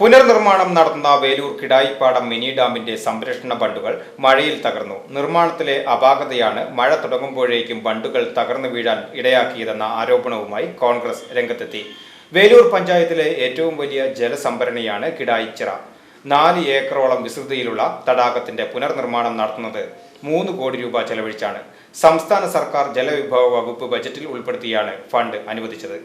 പുനർനിർമ്മാണം നടത്തുന്ന വേലൂർ കിടായിപ്പാടം മിനി ഡാമിന്റെ സംരക്ഷണ ബണ്ടുകൾ മഴയിൽ തകർന്നു. നിർമ്മാണത്തിലെ അപാകതയാണ് മഴ തുടങ്ങുമ്പോഴേക്കും ബണ്ടുകൾ തകർന്നു വീഴാൻ ഇടയാക്കിയതെന്ന ആരോപണവുമായി കോൺഗ്രസ് രംഗത്തെത്തി. വേലൂർ പഞ്ചായത്തിലെ ഏറ്റവും വലിയ ജലസംഭരണിയാണ് കിടായിച്ചിറ. നാല് ഏക്കറോളം വിസ്തൃതിയിലുള്ള തടാകത്തിന്റെ പുനർനിർമ്മാണം നടത്തുന്നത് മൂന്ന് കോടി രൂപ ചെലവഴിച്ചാണ്. സംസ്ഥാന സർക്കാർ ജലവിഭവ വകുപ്പ് ബജറ്റിൽ ഉൾപ്പെടുത്തിയാണ് ഫണ്ട് അനുവദിച്ചത്.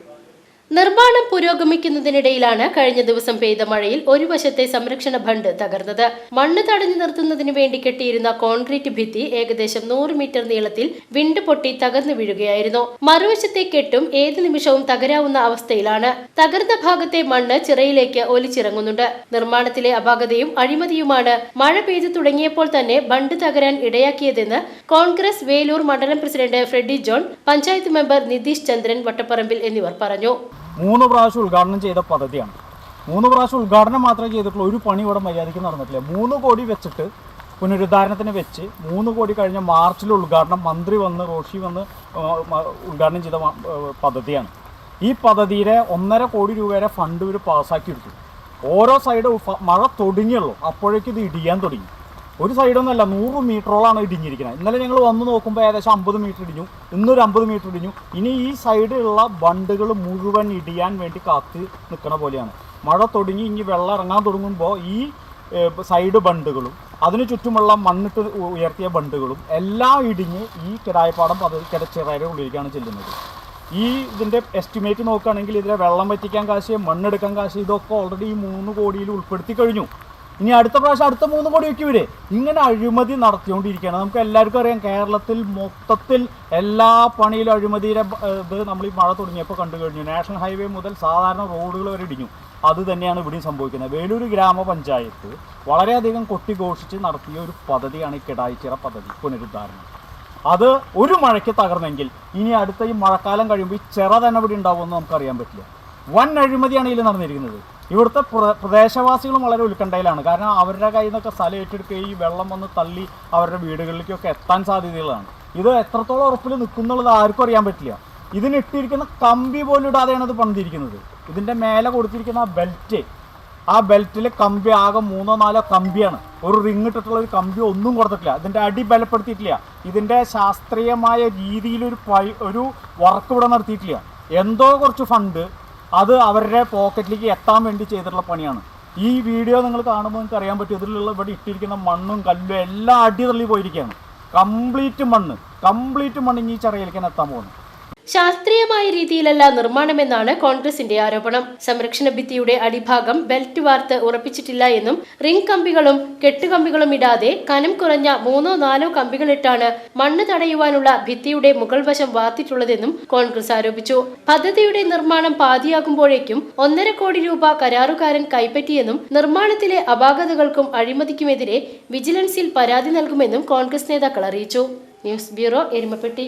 നിർമ്മാണം പുരോഗമിക്കുന്നതിനിടയിലാണ് കഴിഞ്ഞ ദിവസം പെയ്ത മഴയിൽ ഒരു വശത്തെ സംരക്ഷണ ബണ്ട് തകർന്നത്. മണ്ണ് തടഞ്ഞു നിർത്തുന്നതിന് വേണ്ടി കെട്ടിയിരുന്ന കോൺക്രീറ്റ് ഭിത്തി ഏകദേശം നൂറ് മീറ്റർ നീളത്തിൽ വിണ്ട് പൊട്ടി തകർന്നു വീഴുകയായിരുന്നു. മറുവശത്തെ കെട്ടും ഏത് നിമിഷവും തകരാവുന്ന അവസ്ഥയിലാണ്. തകർന്ന ഭാഗത്തെ മണ്ണ് ചിറയിലേക്ക് ഒലിച്ചിറങ്ങുന്നുണ്ട്. നിർമ്മാണത്തിലെ അപാകതയും അഴിമതിയുമാണ്. മഴ പെയ്തു തുടങ്ങിയപ്പോൾ തന്നെ ബണ്ട് തകരാൻ ഇടയാക്കിയതെന്ന് കോൺഗ്രസ് വേലൂർ മണ്ഡലം പ്രസിഡന്റ് ഫ്രെഡി ജോൺ പഞ്ചായത്ത് മെമ്പർ നിതീഷ് ചന്ദ്രൻ വട്ടപ്പറമ്പിൽ എന്നിവർ പറഞ്ഞു. മൂന്ന് പ്രാവശ്യം ഉദ്ഘാടനം ചെയ്ത പദ്ധതിയാണ്. മൂന്ന് പ്രാവശ്യം ഉദ്ഘാടനം മാത്രമേ ചെയ്തിട്ടുള്ളൂ. ഒരു പണി ഇവിടെ മര്യാദയ്ക്ക് നടന്നിട്ടില്ല. മൂന്ന് കോടി വെച്ചിട്ട് പുനരുദ്ധാരണത്തിന് വെച്ച് മൂന്ന് കോടി കഴിഞ്ഞ മാർച്ചിൽ ഉദ്ഘാടനം മന്ത്രി വന്ന് റോഷി വന്ന് ഉദ്ഘാടനം ചെയ്ത പദ്ധതിയാണ്. ഈ പദ്ധതിയിലെ ഒന്നര കോടി രൂപയുടെ ഫണ്ട് ഇവർ പാസ്സാക്കി എടുത്തു ഓരോ സൈഡ് മഴ തുടങ്ങിയുള്ളൂ അപ്പോഴേക്കും ഇത് ഇടിയാൻ തുടങ്ങി. ഒരു സൈഡൊന്നുമല്ല നൂറ് മീറ്ററോളാണ് ഇടിഞ്ഞിരിക്കുന്നത് ഇന്നലെ ഞങ്ങൾ വന്ന് നോക്കുമ്പോൾ ഏകദേശം അമ്പത് മീറ്റർ ഇടിഞ്ഞു ഇന്നൊരു അമ്പത് മീറ്റർ ഇടിഞ്ഞു. ഇനി ഈ സൈഡിലുള്ള ബണ്ടുകൾ മുഴുവൻ ഇടിയാൻ വേണ്ടി കാത്ത് നിൽക്കണ പോലെയാണ്. മഴ തുടങ്ങി ഇനി വെള്ളം ഇറങ്ങാൻ തുടങ്ങുമ്പോൾ ഈ സൈഡ് ബണ്ടുകളും അതിന് ചുറ്റുമുള്ള മണ്ണിട്ട് ഉയർത്തിയ ബണ്ടുകളും എല്ലാം ഇടിഞ്ഞ് ഈ കിടായപ്പാടം പദ്ധതി കിടച്ചിറയുടെ ഉള്ളിലേക്കാണ് ചെല്ലുന്നത്. ഈ ഇതിന്റെ എസ്റ്റിമേറ്റ് നോക്കുകയാണെങ്കിൽ ഇതിലെ വെള്ളം വറ്റിക്കാൻ കാശ് മണ്ണെടുക്കാൻ കാശ് ഇതൊക്കെ ഓൾറെഡി ഈ മൂന്ന് കോടിയിൽ ഉൾപ്പെടുത്തി കഴിഞ്ഞു. ഇനി അടുത്ത പ്രാവശ്യം അടുത്ത മൂന്ന് കോടി വെക്കി ഇവർ ഇങ്ങനെ അഴിമതി നടത്തിക്കൊണ്ടിരിക്കുകയാണ്. നമുക്ക് എല്ലാവർക്കും അറിയാം കേരളത്തിൽ മൊത്തത്തിൽ എല്ലാ പണിയിലും അഴിമതിയുടെ ഇത് നമ്മൾ ഈ മഴ തുടങ്ങിയപ്പോൾ കണ്ടു കഴിഞ്ഞു. നാഷണൽ ഹൈവേ മുതൽ സാധാരണ റോഡുകൾ വരെ ഇടിഞ്ഞു. അത് തന്നെയാണ് ഇവിടെയും സംഭവിക്കുന്നത്. വേലൂർ ഗ്രാമപഞ്ചായത്ത് വളരെയധികം കൊട്ടിഘോഷിച്ച് നടത്തിയ ഒരു പദ്ധതിയാണ് ഈ കിടായിച്ചിറ പദ്ധതി പുനരുദ്ധാരണം. അത് ഒരു മഴയ്ക്ക് തകർന്നെങ്കിൽ ഇനി അടുത്ത ഈ മഴക്കാലം കഴിയുമ്പോൾ ഈ ചിറ തന്നെ ഇവിടെ ഉണ്ടാവുമെന്ന് നമുക്കറിയാൻ പറ്റില്ല. വൻ അഴിമതിയാണ് ഇതിൽ നടന്നിരിക്കുന്നത്. ഇവിടുത്തെ പ്ര- പ്രദേശവാസികളും വളരെ ഉത്കണ്ഠയിലാണ്. കാരണം അവരുടെ കയ്യിൽ നിന്നൊക്കെ സ്ഥലം ഏറ്റെടുക്കുകയും ഈ വെള്ളം വന്ന് തള്ളി അവരുടെ വീടുകളിലേക്കൊക്കെ എത്താൻ സാധ്യതകളാണ് ഇത് എത്രത്തോളം ഉറപ്പിൽ നിൽക്കുന്നുള്ളത് ആർക്കും അറിയാൻ പറ്റില്ല. ഇതിനിട്ടിരിക്കുന്ന കമ്പി പോലും ഇടാതെയാണ് ഇത് പണിതിരിക്കുന്നത്. ഇതിന്റെ മേലെ കൊടുത്തിരിക്കുന്ന ആ ബെൽറ്റ് ആ ബെൽറ്റിലെ കമ്പി ആകെ മൂന്നോ നാലോ കമ്പിയാണ്. ഒരു റിങ് ഇട്ടിട്ടുള്ള ഒരു കമ്പി ഒന്നും കൊടുത്തിട്ടില്ല. ഇതിന്റെ അടി ബലപ്പെടുത്തിയിട്ടില്ല. ഇതിന്റെ ശാസ്ത്രീയമായ രീതിയിലൊരു പൈ ഒരു വർക്ക് ഇവിടെ നടത്തിയിട്ടില്ല. എന്തോ കുറച്ച് ഫണ്ട് അത് അവരുടെ പോക്കറ്റിലേക്ക് എത്താൻ വേണ്ടി ചെയ്തിട്ടുള്ള പണിയാണ്. ഈ വീഡിയോ നിങ്ങൾ കാണുമ്പോൾ നിങ്ങൾക്ക് അറിയാൻ പറ്റും ഇതിലുള്ള ഇവിടെ ഇട്ടിരിക്കുന്ന മണ്ണും കല്ലും എല്ലാം അടി തള്ളി പോയിരിക്കുകയാണ്. കംപ്ലീറ്റ് മണ്ണ് കംപ്ലീറ്റ് മണ്ണ് ഇനി ഈ എത്താൻ പോകുന്നത് ശാസ്ത്രീയമായ രീതിയിലല്ല നിർമ്മാണമെന്നാണ് കോൺഗ്രസിന്റെ ആരോപണം. സംരക്ഷണ ഭിത്തിയുടെ അടിഭാഗം ബെൽറ്റ് വാർത്ത് ഉറപ്പിച്ചിട്ടില്ല എന്നും റിംഗ് കമ്പികളും കെട്ടുകമ്പികളും ഇടാതെ കനം കുറഞ്ഞ മൂന്നോ നാലോ കമ്പികളിട്ടാണ് മണ്ണ് തടയുവാനുള്ള ഭിത്തിയുടെ മുകൾ വശം വാർത്തിട്ടുള്ളതെന്നും കോൺഗ്രസ് ആരോപിച്ചു. പദ്ധതിയുടെ നിർമ്മാണം പാതിയാകുമ്പോഴേക്കും ഒന്നര കോടി രൂപ കരാറുകാരൻ കൈപ്പറ്റിയെന്നും നിർമ്മാണത്തിലെ അപാകതകൾക്കും അഴിമതിക്കുമെതിരെ വിജിലൻസിൽ പരാതി നൽകുമെന്നും കോൺഗ്രസ് നേതാക്കൾ അറിയിച്ചു. News bureau Erumapetty.